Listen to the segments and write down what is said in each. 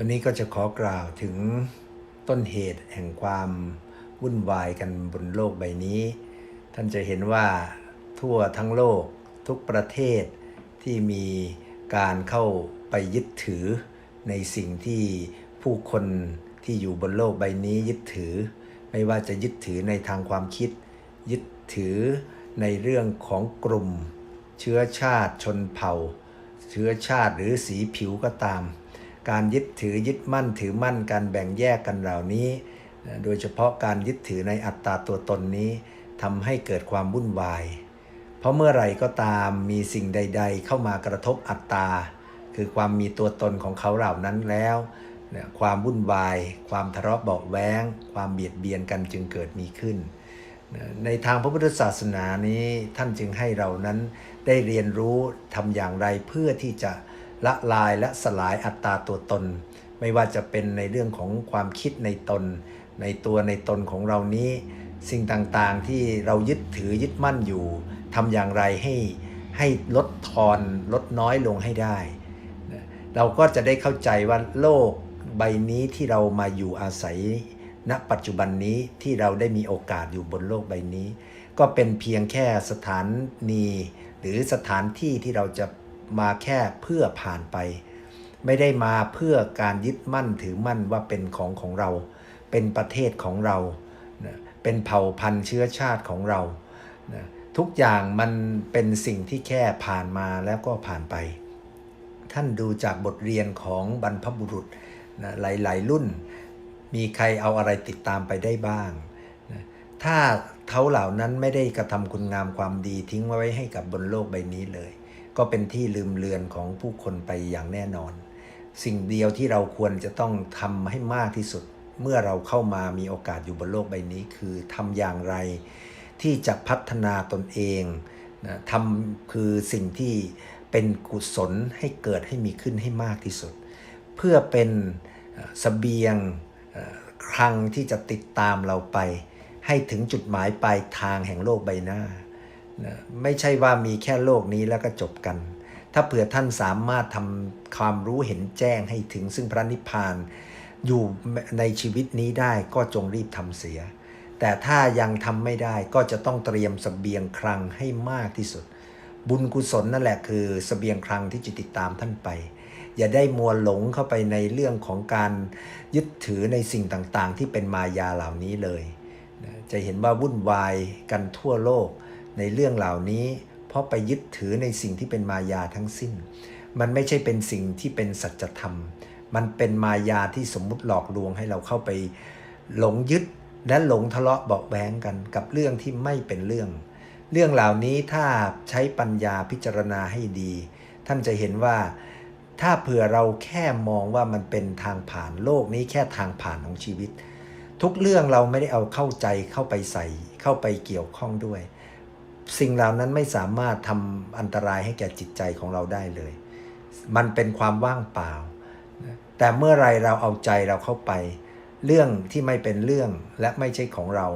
วันนี้ก็จะขอกล่าวถึงต้นเหตุแห่งความวุ่นวายกันบนโลกใบนี้ ท่านจะเห็นว่าทั่วทั้งโลกทุกประเทศที่มีการเข้าไปยึดถือในสิ่งที่ผู้คนที่อยู่บนโลกใบนี้ยึดถือ ไม่ว่าจะยึดถือในทางความคิด ยึดถือในเรื่องของกลุ่ม เชื้อชาติชนเผ่า เชื้อชาติหรือสีผิวก็ตาม การยึดถือยึดมั่นถือมั่นการแบ่งแยกกันเหล่านี้ โดยเฉพาะการยึดถือในอัตตาตัวตนนี้ทำให้เกิดความวุ่นวาย เพราะเมื่อไหร่ก็ตามมีสิ่งใด ๆ เข้ามากระทบอัตตา คือความมีตัวตนของเขาเหล่านั้นแล้วเนี่ยความวุ่นวาย ความทะเลาะเบาะแว้งความเบียดเบียนกันจึงเกิดมีขึ้น ในทางพระพุทธศาสนานี้ท่านจึงให้เรานั้นได้เรียนรู้ทำอย่างไรเพื่อที่จะ ละลายและสลายอัตตาตัวตน ไม่ว่าจะเป็นในเรื่องของความคิดในตน ในตัวในตนของเรานี้ สิ่งต่างๆที่เรายึดถือยึดมั่นอยู่ทำอย่างไรให้ให้ลดทอนลดน้อยลงให้ได้ เราก็จะได้เข้าใจว่าโลกใบนี้ที่เรามาอยู่อาศัย ณปัจจุบันนี้ที่เราได้มีโอกาสอยู่บนโลกใบนี้ ก็เป็นเพียงแค่สถานีหรือสถานที่ที่เราจะ มาแค่เพื่อผ่านไป ไม่ได้มาเพื่อการยึดมั่นถือมั่นว่าเป็นของของเรา เป็นประเทศของเรา เป็นเผ่าพันธุ์เชื้อชาติของเราทุกอย่างมันเป็นสิ่งที่แค่ผ่านมาแล้วก็ผ่านไป ท่านดูจากบทเรียนของบรรพบุรุษนะหลายๆ รุ่น มีใครเอาอะไรติดตามไปได้บ้างนะถ้าเขาเหล่านั้นไม่ได้กระทำคุณงามความดีทิ้งไว้ให้กับบนโลกใบนี้เลย ก็เป็นที่ลืมเลือนของผู้คนไปอย่างแน่นอน สิ่งเดียวที่เราควรจะต้องทำให้มากที่สุด เมื่อเราเข้ามามีโอกาสอยู่บนโลกใบนี้ คือทำอย่างไร ที่จะพัฒนาตนเองนะทำคือสิ่งที่เป็นกุศลให้เกิดให้มีขึ้นให้มากที่สุด เพื่อเป็นเอ่อเสบียงคลังที่จะติดตามเราไป ให้ถึงจุดหมายปลายทางแห่งโลกใบหน้า นะไม่ใช่ว่ามีแค่โลกนี้แล้วก็จบกัน ถ้าเผื่อท่านสามารถทำความรู้เห็นแจ้งให้ถึงซึ่งพระนิพพานอยู่ในชีวิตนี้ได้ก็จงรีบทำเสีย แต่ถ้ายังทำไม่ได้ก็จะต้องเตรียมสเสบียงคลังให้มากที่สุด บุญกุศลนั่นแหละคือสเสบียงคลังที่จะติดตามท่านไป อย่าได้มัวหลงเข้าไปในเรื่องของการยึดถือในสิ่งต่างๆ ที่เป็นมายาเหล่านี้เลย จะเห็นว่าวุ่นวายกันทั่วโลก ในเรื่องเหล่านี้ เพราะไปยึดถือในสิ่งที่เป็นมายาทั้งสิ้น มันไม่ใช่เป็นสิ่งที่เป็นสัจธรรม มันเป็นมายาที่สมมุติหลอกลวงให้เราเข้าไปหลงยึดและหลงทะเลาะเบาแวงกันกับเรื่องที่ไม่เป็นเรื่อง เรื่องเหล่านี้ถ้าใช้ปัญญาพิจารณาให้ดี ท่านจะเห็นว่าถ้าเผื่อเราแค่มองว่ามันเป็นทางผ่านโลกนี้แค่ทางผ่านของชีวิต ทุกเรื่องเราไม่ได้เอาเข้าใจเข้าไปใส่เข้าไปเกี่ยวข้องด้วย สิ่งเหล่านั้นไม่สามารถทำอันตรายให้แก่จิตใจของเราได้เลย มันเป็นความว่างเปล่า แต่เมื่อไรเราเอาใจเราเข้าไป เรื่องที่ไม่เป็นเรื่องและไม่ใช่ของเรา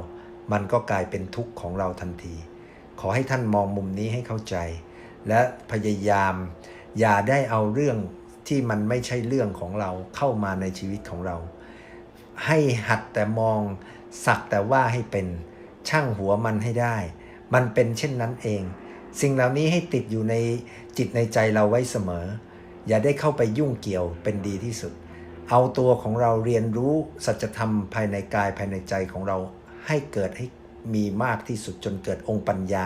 มันก็กลายเป็นทุกข์ของเราทันที ขอให้ท่านมองมุมนี้ให้เข้าใจ และพยายาม อย่าได้เอาเรื่องที่มันไม่ใช่เรื่องของเราเข้ามาในชีวิตของเรา ให้หัดแต่มองสักแต่ว่าให้เป็นช่างหัวมันให้ได้ มันเป็นเช่นนั้นเอง สิ่งเหล่านี้ให้ติดอยู่ในจิตในใจเราไว้เสมอ อย่าได้เข้าไปยุ่งเกี่ยวเป็นดีที่สุด เอาตัวของเราเรียนรู้สัจธรรมภายในกายภายในใจของเราให้เกิดให้มีมากที่สุดจนเกิดองค์ปัญญา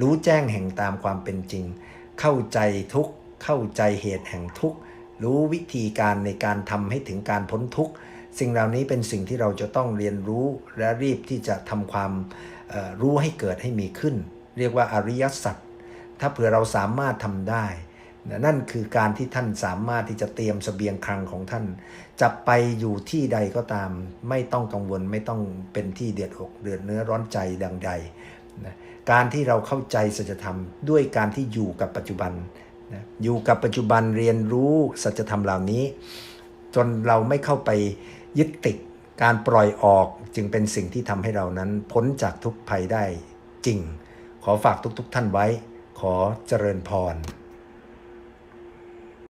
รู้แจ้งแห่งตามความเป็นจริง เข้าใจทุกเข้าใจเหตุแห่งทุกรู้วิธีการในการทำให้ถึงการพ้นทุกข์ สิ่งเหล่านี้เป็นสิ่งที่เราจะต้องเรียนรู้และรีบที่จะทำความรู้ให้เกิดให้มีขึ้น เรียกว่าอริยสัจถ้าเผื่อเราสามารถทำได้นั่นคือการที่ท่านสามารถที่จะเตรียมสเสบียงคลังของท่าน จะไปอยู่ที่ใดก็ตาม ไม่ต้องกังวลไม่ต้องเป็นที่เดือดอกเดือดเนื้อร้อนใจดังใดนะการที่เราเข้าใจสัจธรรมด้วยการที่อยู่กับปัจจุบันนะอยู่กับปัจจุบันเรียนรู้สัจธรรมเหล่านี้ จนเราไม่เข้าไปยึดติดการปล่อยออกจึงเป็นสิ่งที่ทำให้เรานั้นพ้นจากทุกภัยได้จริง ขอฝากทุกๆท่านไว้ ขอเจริญพร